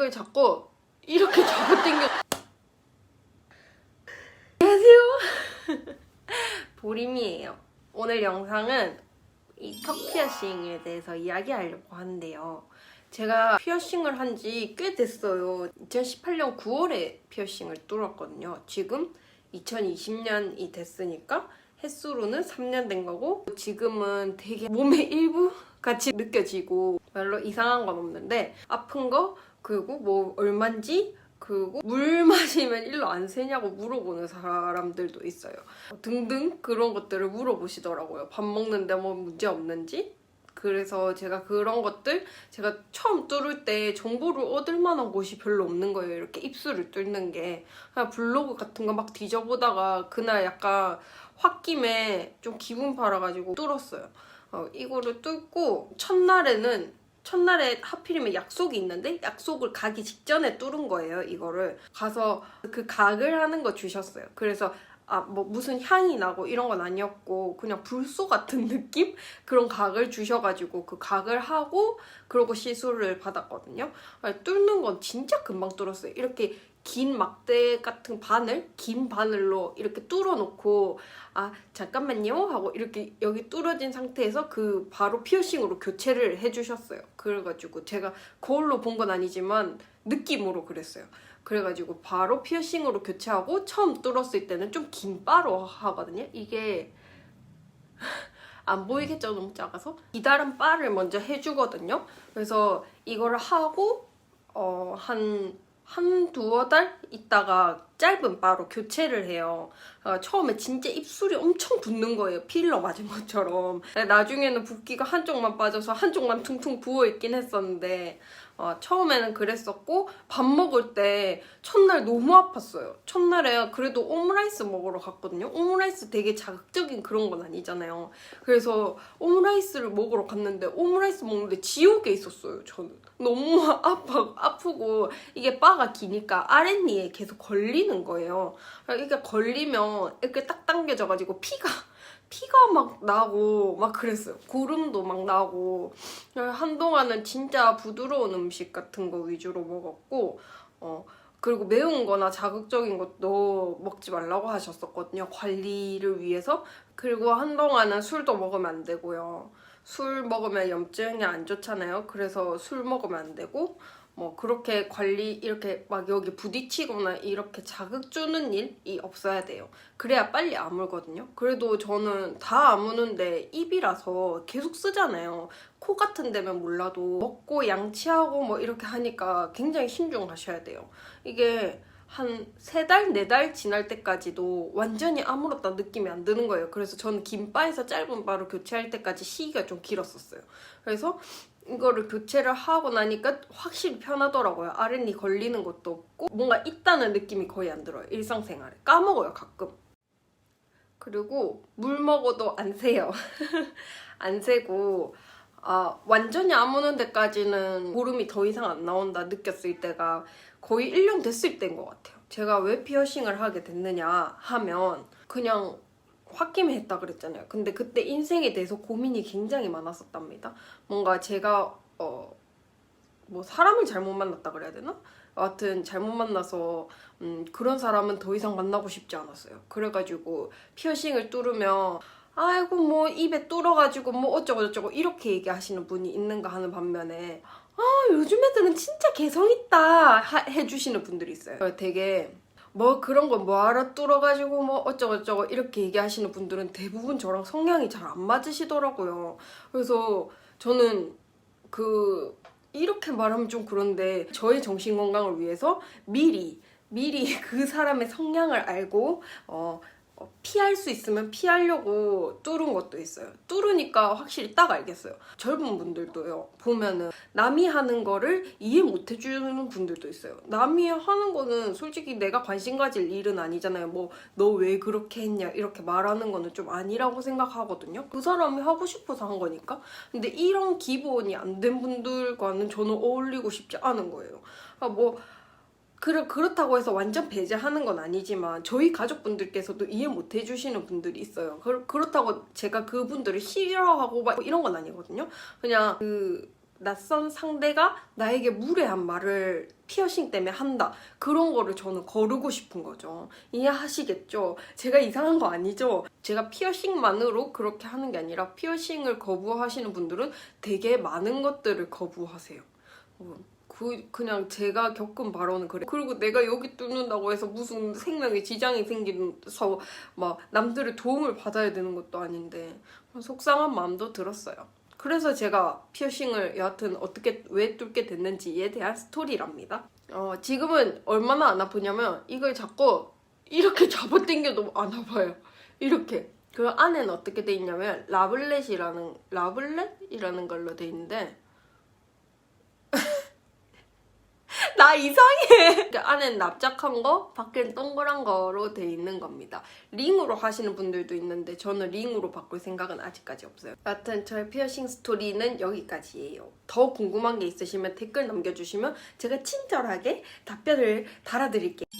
이걸 자꾸 이렇게 잡아당겨. 안녕하세요. 보림이에요. 오늘 영상은 이 턱 피어싱에 대해서 이야기하려고 하는데요. 제가 피어싱을 한 지 꽤 됐어요. 2018년 9월에 피어싱을 뚫었거든요. 지금 2020년이 됐으니까 횟수로는 3년 된 거고 지금은 되게 몸의 일부 같이 느껴지고 별로 이상한 건 없는데 아픈 거 그리고 뭐 얼만지 그리고 물 마시면 일로 안 새냐고 물어보는 사람들도 있어요. 등등 그런 것들을 물어보시더라고요. 밥 먹는데 뭐 문제 없는지. 그래서 제가 그런 것들 제가 처음 뚫을 때 정보를 얻을 만한 곳이 별로 없는 거예요. 이렇게 입술을 뚫는 게 블로그 같은 거 막 뒤져보다가 그날 약간 홧김에 좀 기분 팔아가지고 뚫었어요. 어, 이거를 뚫고 첫날에는 첫날에 하필이면 약속이 있는데 약속을 가기 직전에 뚫은 거예요 이거를. 가서 그 각을 하는 거 주셨어요. 그래서 아 뭐 무슨 향이 나고 이런 건 아니었고 그냥 불소 같은 느낌? 그런 각을 주셔가지고 그 각을 하고 그러고 시술을 받았거든요. 아니, 뚫는 건 진짜 금방 뚫었어요. 이렇게 긴 막대 같은 바늘 긴 바늘로 이렇게 뚫어 놓고 아 잠깐만요 하고 이렇게 여기 뚫어진 상태에서 그 바로 피어싱으로 교체를 해 주셨어요. 그래 가지고 제가 거울로 본 건 아니지만 느낌으로 그랬어요. 그래가지고 바로 피어싱으로 교체하고 처음 뚫었을 때는 좀 긴 바로 하거든요. 이게 안 보이겠죠? 너무 작아서? 기다란 바를 먼저 해주거든요. 그래서 이거를 하고 어 한 한 두어 달 있다가 짧은 바로 교체를 해요. 어, 처음에 진짜 입술이 엄청 붓는 거예요. 필러 맞은 것처럼. 나중에는 붓기가 한쪽만 빠져서 한쪽만 퉁퉁 부어있긴 했었는데 어, 처음에는 그랬었고 밥 먹을 때 첫날 너무 아팠어요. 첫날에 그래도 오므라이스 먹으러 갔거든요. 오므라이스 되게 자극적인 그런 건 아니잖아요. 그래서 오므라이스를 먹으러 갔는데 오므라이스 먹는데 지옥에 있었어요. 저는 너무 아파 아프고 이게 바가 기니까 아랫니에 계속 걸리는 거예요. 이게 걸리면 이렇게 딱 당겨져가지고 피가 피가 막 나고 막 그랬어요. 고름도 막 나고 한동안은 진짜 부드러운 음식 같은 거 위주로 먹었고 어 그리고 매운 거나 자극적인 것도 먹지 말라고 하셨었거든요. 관리를 위해서. 그리고 한동안은 술도 먹으면 안 되고요. 술 먹으면 염증이 안 좋잖아요. 그래서 술 먹으면 안 되고 뭐 그렇게 관리 이렇게 막 여기 부딪히거나 이렇게 자극 주는 일이 없어야 돼요. 그래야 빨리 아물거든요. 그래도 저는 다 아무는데 입이라서 계속 쓰잖아요. 코 같은 데면 몰라도 먹고 양치하고 뭐 이렇게 하니까 굉장히 신중하셔야 돼요. 이게 한 세 달, 네 달 지날 때까지도 완전히 아무렇다 느낌이 안 드는 거예요. 그래서 저는 긴 바에서 짧은 바로 교체할 때까지 시기가 좀 길었었어요. 그래서 이거를 교체를 하고 나니까 확실히 편하더라고요. 아랫니 걸리는 것도 없고 뭔가 있다는 느낌이 거의 안 들어요. 일상생활에. 까먹어요, 가끔. 그리고 물 먹어도 안 새요. 안 새고 아, 완전히 안 무는 데까지는 보름이 더 이상 안 나온다 느꼈을 때가 거의 1년 됐을 때인 것 같아요. 제가 왜 피어싱을 하게 됐느냐 하면 그냥 홧김에 했다 그랬잖아요. 근데 그때 인생에 대해서 고민이 굉장히 많았었답니다. 뭔가 제가 어, 뭐 사람을 잘못 만났다 그래야 되나? 여하튼 잘못 만나서 음, 그런 사람은 더 이상 만나고 싶지 않았어요. 그래가지고 피어싱을 뚫으면 아이고 뭐 입에 뚫어가지고 뭐 어쩌고 저쩌고 이렇게 얘기하시는 분이 있는가 하는 반면에 아 요즘 애들은 진짜 개성 있다 하- 해주시는 분들이 있어요. 되게 뭐 그런 거 뭐하러 뚫어가지고 뭐 어쩌고저쩌고 이렇게 얘기하시는 분들은 대부분 저랑 성향이 잘 안 맞으시더라고요. 그래서 저는 그 이렇게 말하면 좀 그런데 저의 정신 건강을 위해서 미리 미리 그 사람의 성향을 알고 어, 어, 피할 수 있으면 피하려고 뚫은 것도 있어요. 뚫으니까 확실히 딱 알겠어요. 젊은 분들도요. 보면은 남이 하는 거를 이해 못 해주는 분들도 있어요. 남이 하는 거는 솔직히 내가 관심 가질 일은 아니잖아요. 뭐 너 왜 그렇게 했냐 이렇게 말하는 거는 좀 아니라고 생각하거든요. 그 사람이 하고 싶어서 한 거니까. 근데 이런 기본이 안 된 분들과는 저는 어울리고 싶지 않은 거예요. 아, 뭐 그래, 그렇다고 해서 완전 배제하는 건 아니지만 저희 가족분들께서도 이해 못 해주시는 분들이 있어요. 그, 그렇다고 제가 그분들을 싫어하고 막 이런 건 아니거든요. 그냥 그 낯선 상대가 나에게 무례한 말을 피어싱 때문에 한다. 그런 거를 저는 거르고 싶은 거죠. 이해하시겠죠? 제가 이상한 거 아니죠? 제가 피어싱만으로 그렇게 하는 게 아니라 피어싱을 거부하시는 분들은 되게 많은 것들을 거부하세요. 어, 그, 그냥 제가 겪은 바로는 그래. 그리고 내가 여기 뚫는다고 해서 무슨 생명에 지장이 생기서 막 남들의 도움을 받아야 되는 것도 아닌데 속상한 마음도 들었어요. 그래서 제가 피어싱을 여하튼 어떻게 왜 뚫게 됐는지에 대한 스토리랍니다. 어, 지금은 얼마나 안 아프냐면 이걸 자꾸 이렇게 잡아당겨도 안 아파요. 이렇게. 그 안에는 어떻게 돼 있냐면 라블렛이라는 라블렛이라는 걸로 돼 있는데 나 이상해. 그 안엔 납작한 거, 밖엔 동그란 거로 돼 있는 겁니다. 링으로 하시는 분들도 있는데 저는 링으로 바꿀 생각은 아직까지 없어요. 여하튼 저의 피어싱 스토리는 여기까지예요. 더 궁금한 게 있으시면 댓글 남겨주시면 제가 친절하게 답변을 달아드릴게요.